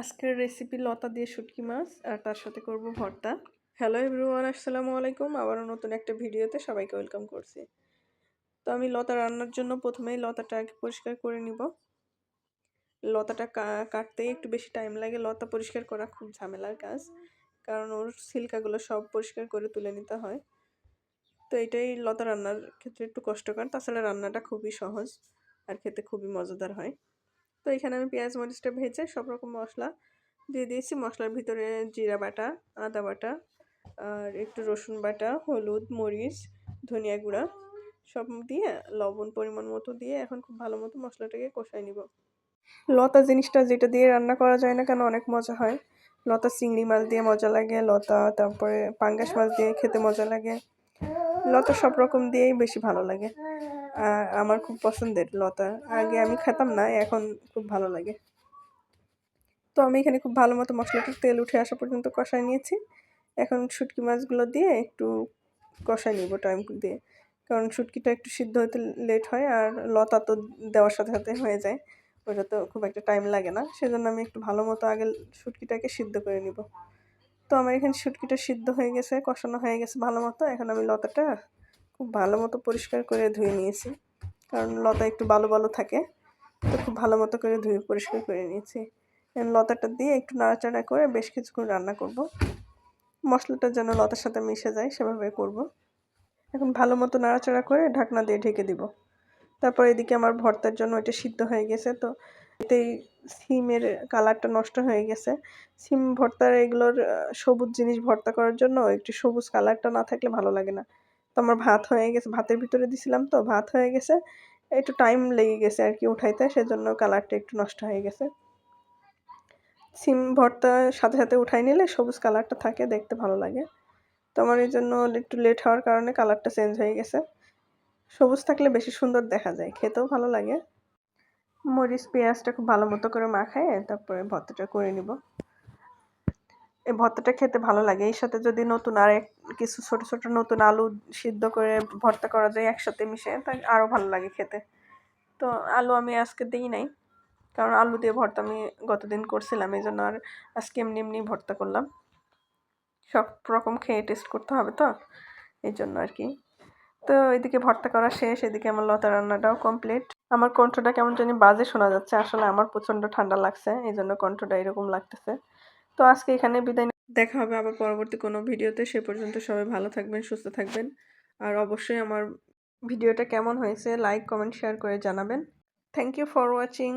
আজকের রেসিপি লতা দিয়ে শুটকি মাছ, আর তার সাথে করব ভর্তা। হ্যালো এভরিওয়ান আসসালামু আলাইকুম। আবারও নতুন একটা ভিডিওতে সবাইকে ওয়েলকাম করছি। তো আমি লতা রান্নার জন্য প্রথমেই লতাটা আগে পরিষ্কার করে নিব। লতাটা কাটতে একটু বেশি টাইম লাগে। লতা পরিষ্কার করা খুব ঝামেলার কাজ, কারণ ওর সিল্কাগুলো সব পরিষ্কার করে তুলে নিতে হয়। তো এটাই লতা রান্নার ক্ষেত্রে একটু কষ্টকর। তাছাড়া রান্নাটা খুবই সহজ, আর খেতে খুবই মজাদার হয়। তো এখানে আমি পেঁয়াজ, মরিচটা ভেজে সব রকম মশলা দিয়ে দিয়েছি। মশলার ভিতরে জিরা বাটা, আদা বাটা আর একটু রসুন বাটা, হলুদ, মরিচ, ধনিয়া গুঁড়া সব দিয়ে লবণ পরিমাণ মতো দিয়ে এখন খুব ভালো মতো মশলাটাকে কষাই নিব। লতা জিনিসটা যেটা দিয়ে রান্না করা যায় না কেন অনেক মজা হয়। লতা চিংড়ি মাছ দিয়ে মজা লাগে, লতা তারপরে পাঙ্গাস মাছ দিয়ে খেতে মজা লাগে। লতা সব রকম দিয়েই বেশি ভালো লাগে। আমার খুব পছন্দের লতা। আগে আমি খেতাম না, এখন খুব ভালো লাগে। তো আমি এখানে খুব ভালো মতো মশলাটার তেল উঠে আসা পর্যন্ত কষাই নিয়েছি। এখন শুটকি মাছগুলো দিয়ে একটু কষাই নিব টাইম দিয়ে। কারণ শুটকিটা একটু সিদ্ধ হতে লেট হয় আর লতা তো দেওয়ার সাথে সাথে হয়ে যায়। ওটা তো খুব একটা টাইম লাগে না। সেজন্য আমি একটু ভালো মতো আগে শুটকিটাকে সিদ্ধ করে নিব। তো আমার এখানে শুটকিটা সিদ্ধ হয়ে গেছে, কষানো হয়ে গেছে ভালো মতো। এখন আমি লতাটা খুব ভালো মতো পরিষ্কার করে ধুয়ে নিয়েছি। কারণ লতা একটু বালো বালো থাকে, তো খুব ভালো মতো করে ধুয়ে পরিষ্কার করে নিয়েছি। লতাটা দিয়ে একটু নাড়াচাড়া করে বেশ কিছুক্ষণ রান্না করব। মশলাটা যেন লতার সাথে মিশে যায়, সেভাবে করব। এখন ভালো মতো নাড়াচাড়া করে ঢাকনা দিয়ে ঢেকে দিব। তারপর এদিকে আমার ভর্তার জন্য এটা সিদ্ধ হয়ে গেছে, তো এতেই সিমের কালারটা নষ্ট হয়ে গেছে। সিম ভর্তার এগুলোর সবুজ জিনিস ভর্তা করার জন্য একটু সবুজ কালারটা না থাকলে ভালো লাগে না। তো আমার ভাত হয়ে গেছে। ভাতের ভিতরে দিছিলাম তো, ভাত হয়ে গেছে। একটু টাইম লেগে গেছে আর কি উঠাইতে, সেজন্য কালারটা একটু নষ্ট হয়ে গেছে। সিম ভর্তা সাথে সাথে উঠাই নিলে সবুজ কালারটা থাকে, দেখতে ভালো লাগে। তো আমার এই জন্য একটু লেট হওয়ার কারণে কালারটা চেঞ্জ হয়ে গেছে। সবুজ থাকলে বেশি সুন্দর দেখা যায়, খেতেও ভালো লাগে। মরিচ, পেঁয়াজটা খুব ভালো মতো করে মাখায় তারপরে ভর্তাটা করে নিব। এই ভর্তাটা খেতে ভালো লাগে। এর সাথে যদি নতুন আর কিছু ছোট ছোট নতুন আলু সিদ্ধ করে ভর্তা করা যায় একসাথে মিশে তাই আরও ভালো লাগে খেতে। তো আলু আমি আজকে দিই নাই, কারণ আলু দিয়ে ভর্তা আমি গতদিন করছিলাম এই জন্য আর আজকে এমনি এমনি ভর্তা করলাম। সব রকম খেয়ে টেস্ট করতে হবে তো, এই জন্য আর কি। তো এদিকে ভর্তা করা শেষ, এদিকে আমার লতা রান্নাটাও কমপ্লিট আমার কণ্ঠটা কেমন জানি বাজে শোনা যাচ্ছে, আসলে আমার প্রচণ্ড ঠান্ডা লাগছে এই জন্য কণ্ঠটা এরকম লাগতেছে। তো আজকে এখানে বিদায় দেখা হবে আবার পরবর্তী কোনো ভিডিওতে। সে পর্যন্ত সবাই ভালো থাকবেন, সুস্থ থাকবেন। আর অবশ্যই আমার ভিডিওটা কেমন হয়েছে লাইক কমেন্ট শেয়ার করে জানাবেন। Thank you for watching